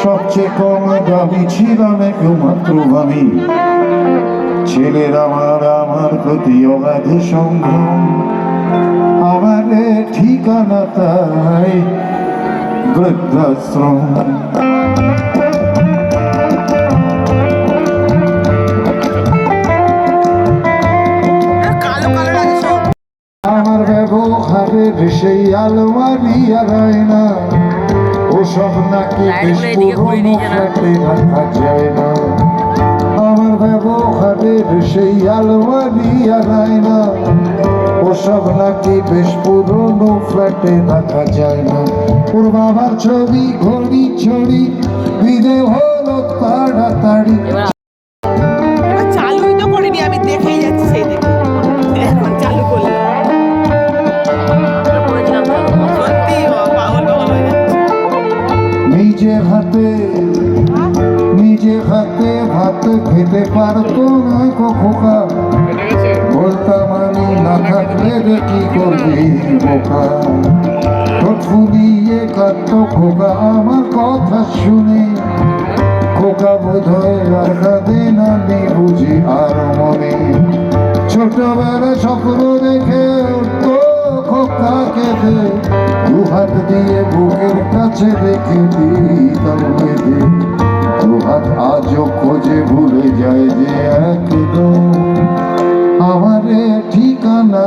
সবচেয়ে কম দামি ছিলাম একমাত্র আমি ছেলের আমার আমার প্রতি অগাধ সংগ্রাম আমার ঠিকানা তাই বৃদ্ধাশ্রম। আমার ব্যবহারের সেই আলমারি আর না। ওসব নাকি ফ্ল্যাটে রাখা যায় না। আমার ব্যবহারের সেই আলমারি আর না। ওসব নাকি বেশ পুরনো ফ্ল্যাটে রাখা যায় না। ওর বাবার ছবি ঘড়ি ছড়ি বিদে হলো তাড়াতাড়ি। নিজের হাতে নিজের হাতে ভাত খেতে পারতো না খোকা। বলতাম আমি না থাকলে রে কি করবি বোকা ঠোঁট ফুলিয়ে কাটতো খোকা আমার কথা শুনে। খোকা বোধ হয় আর কাঁদে না নি বুঝি আর মনে। ছোটবেলা স্বপ্ন দু দিয়ে বুকের কাছে রেখে দিতাম বেঁধে দু আজও খোঁজে ভুলে যায় যে একদম। আমার ঠিকানা